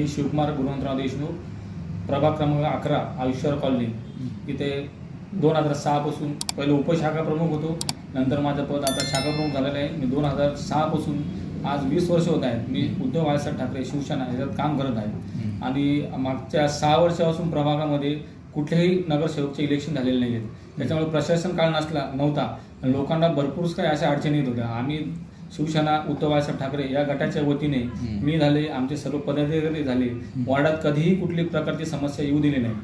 मी शिवकुमार गुणवंतराव देशमुख प्रभाग क्रमांक अकरा आयुष्यवर कॉलनी. इथे दोन हजार सहापासून पहिले उपशाखा प्रमुख होतो. नंतर माझं पद आता शाखा प्रमुख झालेलं आहे. मी दोन हजार सहापासून आज वीस वर्ष होत आहेत. मी उद्धव बाळासाहेब ठाकरे शिवसेना याच्यात काम करत आहे. आणि मागच्या सहा वर्षापासून प्रभागामध्ये कुठल्याही नगरसेवकचे इलेक्शन झालेले नाही आहेत त्याच्यामुळे प्रशासन काळ नसला नव्हता. लोकांना भरपूर काही अशा अडचणी येत होत्या. आम्ही शिवसेना उद्धव बाळासाहेब ठाकरे या गटाच्या वतीने. मी झाले आमचे सर्व पदाधिकारी झाले. वार्डात कधीही कुठली प्रकारची समस्या येऊ दिली नाही.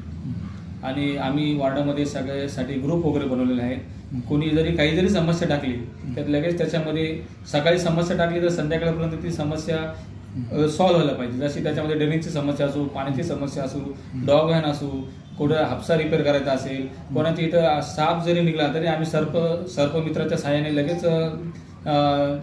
आणि आम्ही वार्डामध्ये सगळ्यासाठी ग्रुप वगैरे बनवलेले आहेत. कोणी जरी काही जरी समस्या टाकली तर लगेच त्याच्यामध्ये सकाळी समस्या टाकली तर संध्याकाळपर्यंत ती समस्या सॉल्व्ह व्हायला पाहिजे. जशी त्याच्यामध्ये ड्रेनेजची समस्या असो पाण्याची समस्या असो डॉग व्हॅन असो कुठं हापसा रिपेअर करायचा असेल कोणाच्या इथं साप जरी निघाला तरी आम्ही सर्प सर्पमित्राच्या सहाय्याने लगेच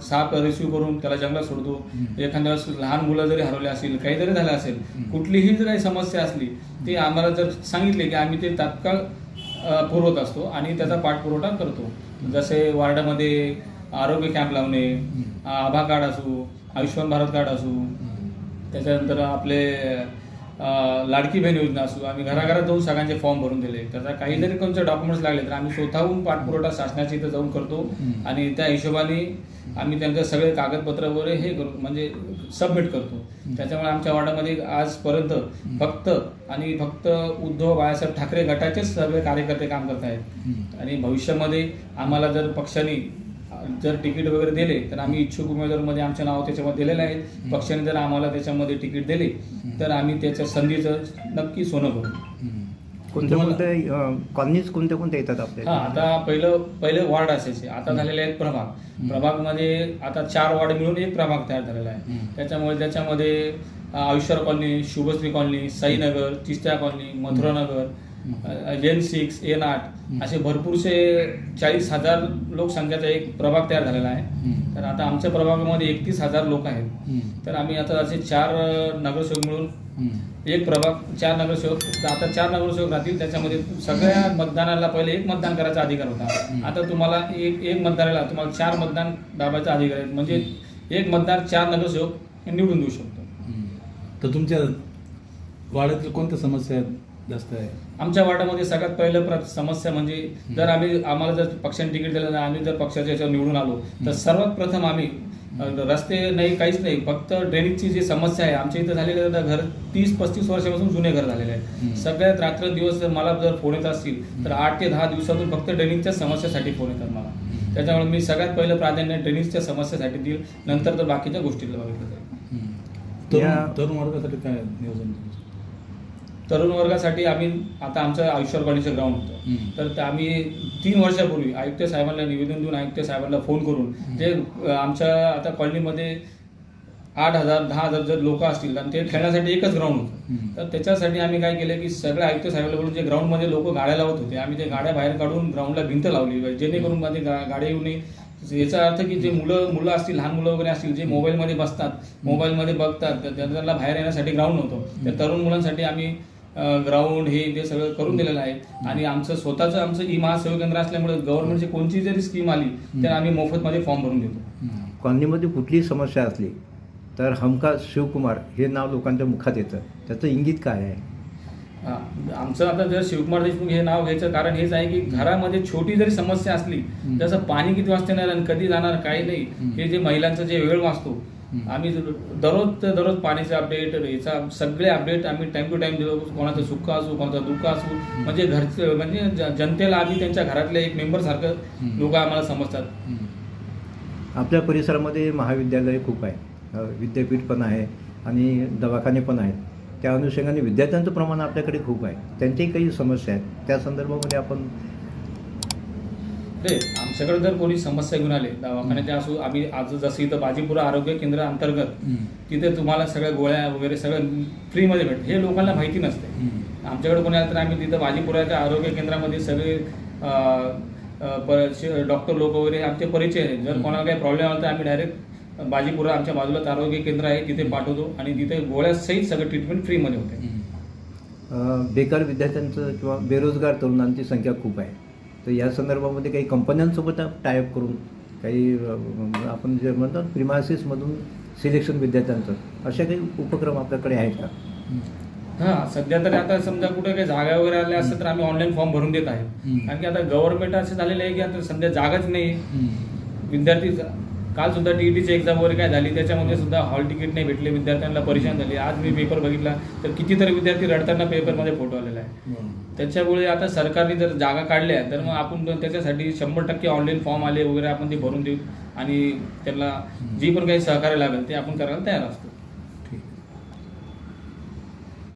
साप रिसिव्ह करून त्याला जंगलात सोडतो. एखाद्या वेळेस लहान मुलं जरी हरवले असतील काही जरी झालं असेल कुठलीही जर काही समस्या असली ती आम्हाला जर सांगितले की आम्ही ते तात्काळ पुरवत असतो आणि त्याचा पाठपुरवठा करतो. जसे वार्डामध्ये आरोग्य कॅम्प लावणे आभा कार्ड असो आयुष्यमान भारत कार्ड असो त्याच्यानंतर आपले लाडकी बहीण योजना असो आम्ही घराघरात जाऊन सगळ्यांचे फॉर्म भरून दिले. त्याचा काही जरी कोणते डॉक्युमेंट्स लागले तर आम्ही स्वतःहून पाठपुरवठा शासनाच्या इथं जाऊन करतो. आणि त्या हिशोबाने आम्ही त्यांचे सगळे कागदपत्र वगैरे हे करू म्हणजे सबमिट करतो. त्याच्यामुळे आमच्या वार्डामध्ये आजपर्यंत फक्त आणि फक्त उद्धव बाळासाहेब ठाकरे गटाचेच सगळे कार्यकर्ते काम करत आहेत आणि भविष्यामध्ये आम्हाला जर पक्षाने जर तिकीट वगैरे दिले तर आम्ही इच्छुक उमेदवारमध्ये आमचे नाव त्याच्यामध्ये दिलेलं आहे. पक्षाने जर आम्हाला त्याच्यामध्ये तिकीट दिले तर आम्ही त्याच्या संधीचं नक्की सोनं करू कोणत्या तुम्हाला- कोणत्या कॉलनीज कोणत्या कोणत्या येतात हा आपल्या आता पहिलं पहिले वॉर्ड असायचे. आता झालेले आहेत प्रभाग. प्रभागमध्ये आता चार वॉर्ड मिळून एक प्रभाग तयार झालेला आहे. त्याच्यामुळे त्याच्यामध्ये आयुष्यर colony Shubhashree colony Sainagar चिस्त्या colony Mathuranagar N six N आठ असे भरपूरसे चाळीस हजार लोकसंख्येचा एक प्रभाग तयार झालेला आहे. तर आता आमच्या प्रभागामध्ये एकतीस हजार लोक आहेत. तर आम्ही आता असे चार नगरसेवक मिळून एक प्रभाग चार नगरसेवक आता चार नगरसेवक राहतील. त्याच्यामध्ये सगळ्या मतदानाला पहिले एक मतदान करायचा अधिकार होता. आता तुम्हाला एक एक मतदाराला तुम्हाला चार मतदान दाबायचा अधिकार आहे. म्हणजे एक मतदार चार नगरसेवक निवडून देऊ शकतो. तर तुमच्या वाड्यातील कोणत्या समस्या जास्त आहे. आमच्या वार्डामध्ये सगळ्यात पहिलं प्र- समस्या म्हणजे जर आम्ही आम्हाला जर पक्षाने तिकीट दिलं नाही आम्ही जर पक्षाच्या याच्यावर निवडून आलो तर सर्वात प्रथम आम्ही रस्ते नाही काहीच नाही फक्त ड्रेनेजची जी समस्या आहे आमच्या इथं झालेलं आता घर तीस पस्तीस वर्षापासून जुने घर झालेले आहे. सगळ्यात रात्रंदिवस जर मला जर फोन येत असतील तर आठ ते दहा दिवसातून फक्त ड्रेनेजच्या समस्यासाठी फोन येतात मला. त्याच्यामुळे मी सगळ्यात पहिलं प्राधान्य ड्रेनेजच्या समस्यासाठी देईल नंतर तर बाकीच्या गोष्टीला बघितलं जाईल. तरुण वर्गासाठी काय नियोजन? तरुण वर्गासाठी आम्ही आता आमचं आयुष्यवर कॉलेजचं ग्राउंड होतं. तर ते आम्ही तीन वर्षापूर्वी आयुक्त साहेबांना निवेदन देऊन आयुक्त साहेबांना फोन करून जे आमच्या आता कॉलनीमध्ये आठ हजार दहा हजार जर लोक असतील आणि ते खेळण्यासाठी एकच ग्राउंड होतं. तर त्याच्यासाठी आम्ही काय केलं की सगळ्या आयुक्त साहेबांना बोलून जे ग्राउंडमध्ये लोक गाड्या लावत होते आम्ही ते गाड्या बाहेर काढून ग्राउंडला भिंत लावली जेणेकरून मध्ये गाड्या येऊ नये. याचा अर्थ की जे मुलं मुलं असतील लहान मुलं वगैरे असतील जे मोबाईलमध्ये बसतात मोबाईलमध्ये बघतात तर त्यांना त्यांना बाहेर येण्यासाठी ग्राउंड नव्हतं. त्या तरुण मुलांसाठी आम्ही ग्राउंड हे ते सगळं करून दिलेलं आहे. आणि आमचं स्वतःचं आमचं ई महासेवा केंद्र असल्यामुळे गव्हर्नमेंटची कोणती जरी स्कीम आली तर आम्ही मोफतमध्ये फॉर्म भरून देतो. कॉलनीमध्ये कुठलीही समस्या असली तर हमखास शिवकुमार हे नाव लोकांच्या मुखात येतं. त्याचं इंगित काय आहे? आमचं आता जर शिवकुमार देशमुख हे नाव घ्यायचं कारण हेच आहे की घरामध्ये छोटी जरी समस्या असली जसं पाणी किती वाजता येणार आणि कधी जाणार काही नाही. हे जे महिलांचा जे वेळ वाचतो आम्ही दररोज दररोज पाण्याचे अपडेट याचा सगळे अपडेट आम्ही टाइम टू टाइम देतो. कोणाचं सुख असो कोणाचं दुःख असो. म्हणजे घरचं म्हणजे जनतेला आम्ही त्यांच्या घरातल्या एक मेंबर सारखं लोक आम्हाला समजतात. आपल्या परिसरामध्ये महाविद्यालय खूप आहे. विद्यापीठ पण आहे आणि दवाखाने पण आहेत. त्या अनुषंगाने विद्यार्थ्यांचं प्रमाण आपल्याकडे खूप आहे. त्यांच्याही काही समस्या आहेत. त्या संदर्भामध्ये आपण ते आमच्याकडे जर कोणी समस्या घेऊन आले दवाखान्याच्या असो आम्ही आज जसं इथं बाजीपुरा आरोग्य केंद्र अंतर्गत. तिथे तुम्हाला सगळ्या गोळ्या वगैरे सगळं फ्रीमध्ये भेट हे लोकांना माहिती नसते. आमच्याकडे कोणी आलं तर आम्ही तिथं बाजीपुराच्या आरोग्य केंद्रामध्ये सगळे डॉक्टर लोक वगैरे आमचे परिचय आहेत. जर कोणाला काही प्रॉब्लेम आला तर आम्ही डायरेक्ट बाजीपुरा आमच्या बाजूलाच आरोग्य केंद्र आहे तिथे पाठवतो आणि तिथे गोळ्यासहित सगळं ट्रीटमेंट फ्रीमध्ये होते. बेकार विद्यार्थ्यांचं किंवा बेरोजगार तरुणांची संख्या खूप आहे. तर या संदर्भामध्ये काही कंपन्यांसोबत टायअप करून काही आपण जे म्हणतो प्रिमायसिसमधून सिलेक्शन विद्यार्थ्यांचं असे काही उपक्रम आपल्याकडे आहेत का हा सध्या तरी आता समजा कुठे काही जागा वगैरे आल्या असतात तर आम्ही ऑनलाईन फॉर्म भरून देत आहे. कारण की आता गव्हर्नमेंट असं झालेलं आहे की आता सध्या जागाच नाही. विद्यार्थी काल सुद्धा टीईटीची एक्झाम वगैरे काय झाली त्याच्यामध्ये सुद्धा हॉल तिकीट नाही भेटले विद्यार्थ्यांना परेशान झाली आज मी पेपर बघितला तर कितीतरी विद्यार्थी रडताना पेपरमध्ये फोटो आलेला आहे. त्याच्यामुळे आता सरकारने जर जागा काढल्या तर मग आपण त्याच्यासाठी शंभर टक्के ऑनलाईन फॉर्म आले वगैरे आपण ते भरून देऊ आणि त्यांना जी पण काही सहकार्य लागेल ते आपण करायला तयार असतो.